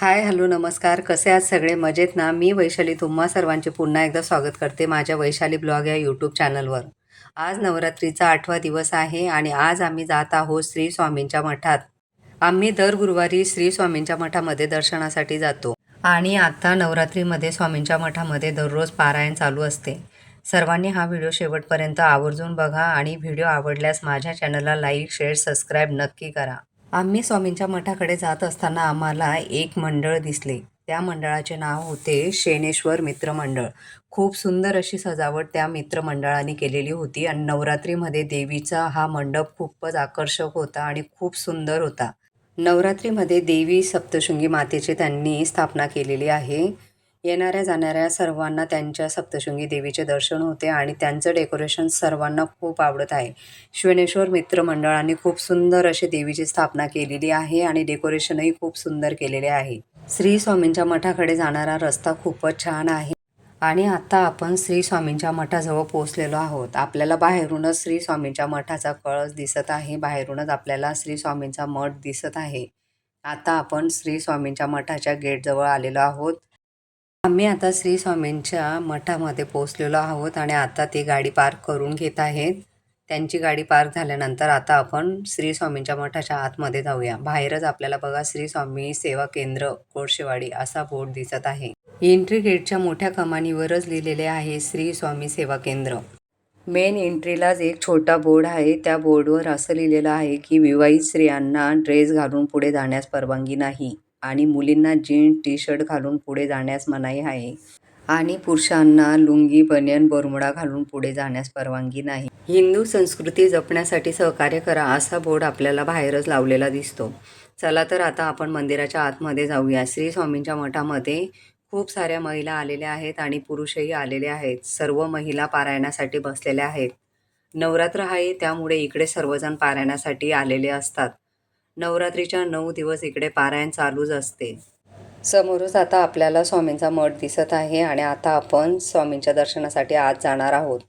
Hi hello नमस्कार. कसे आहात सगळे? मजेत ना? मी वैशाली तुम्हा सर्वांचे पुन्हा एकदा स्वागत करते माझ्या वैशाली ब्लॉग या यूट्यूब चॅनलवर. आज नवरात्रीचा आठवा दिवस आहे आणि आज आम्ही जात आहोत श्री स्वामींच्या मठात. आम्ही दर गुरुवारी श्री स्वामींच्या मठामध्ये दर्शनासाठी जातो आणि आता नवरात्रीमध्ये स्वामींच्या मठामध्ये दररोज पारायण चालू असते. सर्वांनी हा व्हिडिओ शेवटपर्यंत आवर्जून बघा आणि व्हिडिओ आवडल्यास माझ्या चॅनलला लाईक शेअर सबस्क्राईब नक्की करा. आम्ही स्वामींच्या मठाकडे जात असताना आम्हाला एक मंडळ दिसले. त्या मंडळाचे नाव होते शेनेश्वर मित्र मंडळ. खूप सुंदर अशी सजावट त्या मित्रमंडळाने केलेली होती आणि नवरात्रीमध्ये देवीचा हा मंडप खूपच आकर्षक होता आणि खूप सुंदर होता. नवरात्रीमध्ये देवी सप्तशृंगी मातेची त्यांनी स्थापना केलेली आहे. येणाऱ्या जाणाऱ्या सर्वांना त्यांच्या सप्तशृंगी देवीचे दर्शन होते आणि त्यांचं डेकोरेशन सर्वांना खूप आवडत आहे. श्वेनेश्वर मित्र मंडळाने खूप सुंदर अशी देवीची स्थापना केलेली आहे आणि डेकोरेशनही खूप सुंदर केलेले आहे. श्री स्वामींच्या मठाकडे जाणारा रस्ता खूपच छान आहे आणि आता आपण श्री स्वामींच्या मठाजवळ पोहोचलेलो आहोत. आपल्याला बाहेरूनच श्री स्वामींच्या मठाचा कळस दिसत आहे. बाहेरूनच आपल्याला श्री स्वामींचा मठ दिसत आहे. आता आपण श्री स्वामींच्या मठाच्या गेटजवळ आलेलो आहोत. आम्ही आता श्री स्वामींच्या मठामध्ये पोहोचलेलो आहोत आणि आता ती गाडी पार्क करून घेत आहेत. त्यांची गाडी पार्क झाल्यानंतर आता आपण श्री स्वामींच्या मठाच्या आतमध्ये जाऊया. बाहेरच आपल्याला बघा श्री स्वामी सेवा केंद्र कोळशेवाडी असा बोर्ड दिसत आहे. एंट्री गेटच्या मोठ्या कमानीवरच लिहिलेले आहे श्री स्वामी सेवा केंद्र. मेन एंट्रीलाच एक छोटा बोर्ड आहे. त्या बोर्डवर असं लिहिलेलं आहे की विवाहित स्त्रियांना ड्रेस घालून पुढे जाण्यास परवानगी नाही. आणि मुलींना जीन्स टी शर्ट घालून पुढे जाण्यास मनाई आहे. आणि पुरुषांना लुंगी बनियन बोरमुडा घालून पुढे जाण्यास परवानगी नाही. हिंदू संस्कृती जपण्यासाठी सहकार्य करा असा बोर्ड आपल्याला बाहेरच लावलेला दिसतो. चला तर आता आपण मंदिराच्या आतमध्ये जाऊया. श्री स्वामींच्या मठामध्ये खूप साऱ्या महिला आलेल्या आहेत आणि पुरुषही आलेले आहेत. सर्व महिला पारायणासाठी बसलेल्या आहेत. नवरात्र आहे त्यामुळे इकडे सर्वजण पारायणासाठी आलेले असतात. नवरात्रीच्या नऊ दिवस इकडे पारायण चालूच असते. समोरच आता आपल्याला स्वामींचा मठ दिसत आहे आणि आता आपण स्वामींच्या दर्शनासाठी आज जाणार आहोत.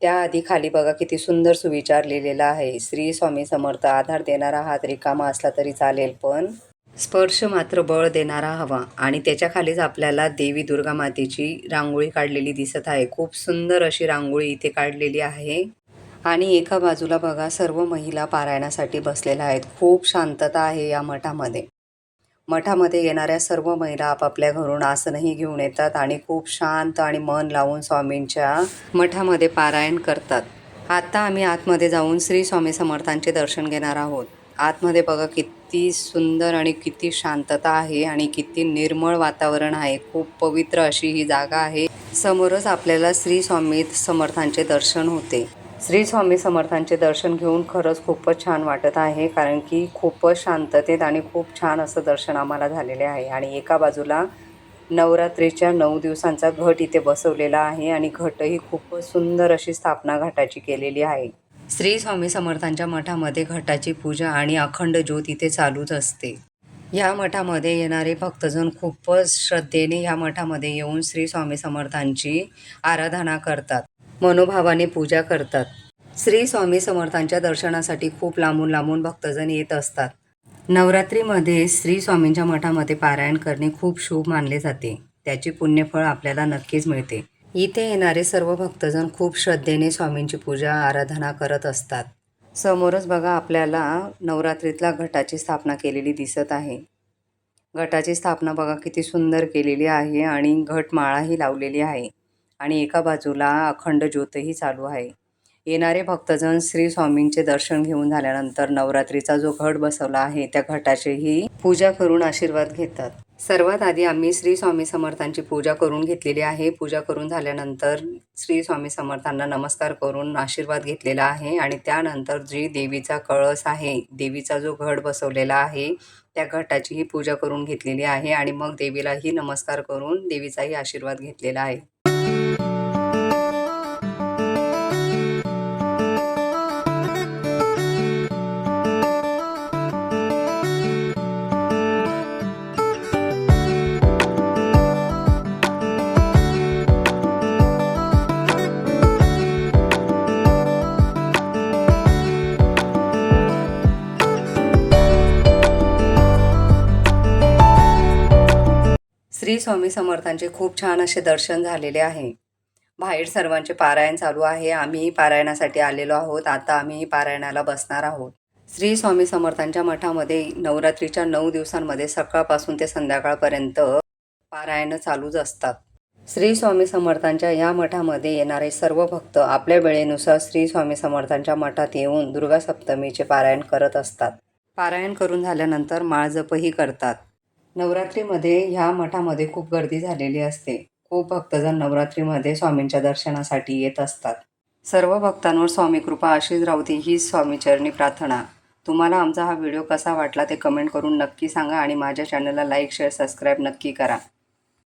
त्याआधी खाली बघा किती सुंदर सुविचार लिहिलेला आहे. श्री स्वामी समर्थ आधार देणारा हात रिकामा असला तरी चालेल पण स्पर्श मात्र बळ देणारा हवा. आणि त्याच्या खालीच आपल्याला देवी दुर्गा मातेची रांगोळी काढलेली दिसत आहे. खूप सुंदर अशी रांगोळी इथे काढलेली आहे. आणि एका बाजूला बघा सर्व महिला पारायणासाठी बसलेल्या आहेत. खूप शांतता आहे या मठामध्ये. मठामध्ये येणाऱ्या सर्व महिला आपापल्या घरून आसनही घेऊन येतात आणि खूप शांत आणि मन लावून स्वामींच्या मठामध्ये पारायण करतात. आता आम्ही आतमध्ये जाऊन श्री स्वामी समर्थांचे दर्शन घेणार आहोत. आतमध्ये बघा किती सुंदर आणि किती शांतता आहे आणि किती निर्मळ वातावरण आहे. खूप पवित्र अशी ही जागा आहे. समोरच आपल्याला श्री स्वामी समर्थांचे दर्शन होते. श्री स्वामी समर्थांचे दर्शन घेऊन खरंच खूपच छान वाटत आहे कारण की खूपच शांततेत आणि खूप छान असं दर्शन आम्हाला झालेले आहे. आणि एका बाजूला नवरात्रीच्या नऊ दिवसांचा घट इथे बसवलेला आहे आणि घटही खूपच सुंदर अशी स्थापना घाटाची केलेली आहे. श्री स्वामी समर्थांच्या मठामध्ये घटाची पूजा आणि अखंड ज्योत इथे चालूच असते. या मठामध्ये येणारे भक्तजन खूपच श्रद्धेने या मठामध्ये येऊन श्री स्वामी समर्थांची आराधना करतात. मनोभावाने पूजा करतात. श्री स्वामी समर्थांच्या दर्शनासाठी खूप लांबून लांबून भक्तजण येत असतात. नवरात्रीमध्ये श्री स्वामींच्या मठामध्ये पारायण करणे खूप शुभ मानले जाते. त्याची पुण्यफळ आपल्याला नक्कीच मिळते. इथे येणारे सर्व भक्तजन खूप श्रद्धेने स्वामींची पूजा आराधना करत असतात. समोरच बघा आपल्याला नवरात्रीतला घटाची स्थापना केलेली दिसत आहे. घटाची स्थापना बघा किती सुंदर केलेली आहे आणि घटमाळाही लावलेली आहे. आणि एका बाजूला अखंड ज्योतही चालू आहे. येणारे भक्तजन श्री स्वामींचे दर्शन घेऊन झाल्यानंतर नवरात्रीचा जो घट बसवला आहे त्या घटाचीही पूजा करून आशीर्वाद घेतात. सर्वात आधी आम्ही श्री स्वामी समर्थांची पूजा करून घेतलेली आहे. पूजा करून झाल्यानंतर श्री स्वामी समर्थांना नमस्कार करून आशीर्वाद घेतलेला आहे आणि त्यानंतर जी देवीचा कळस आहे देवीचा जो घट बसवलेला आहे त्या घटाचीही पूजा करून घेतलेली आहे आणि मग देवीलाही नमस्कार करून देवीचाही आशीर्वाद घेतलेला आहे. श्री स्वामी समर्थांचे खूप छान असे दर्शन झालेले आहे. बाहेर सर्वांचे पारायण चालू आहे. आम्ही पारायणासाठी आलेलो आहोत. आता आम्ही पारायणाला बसणार आहोत. श्री स्वामी समर्थांच्या मठामध्ये नवरात्रीच्या नऊ दिवसांमध्ये सकाळपासून ते संध्याकाळपर्यंत पारायणं चालूच असतात. श्री स्वामी समर्थांच्या या मठामध्ये येणारे सर्व भक्त आपल्या वेळेनुसार श्री स्वामी समर्थांच्या मठात येऊन दुर्गा सप्तमीचे पारायण करत असतात. पारायण करून झाल्यानंतर माळजपही करतात. नवरात्रीमध्ये ह्या मठामध्ये खूप गर्दी झालेली असते. खूप भक्तजण नवरात्रीमध्ये स्वामींच्या दर्शनासाठी येत असतात. सर्व भक्तांवर स्वामी कृपा अशीच राहू ही हीच स्वामीचरणी प्रार्थना. तुम्हाला आमचा हा व्हिडिओ कसा वाटला ते कमेंट करून नक्की सांगा आणि माझ्या चॅनलला लाईक शेअर सबस्क्राईब नक्की करा.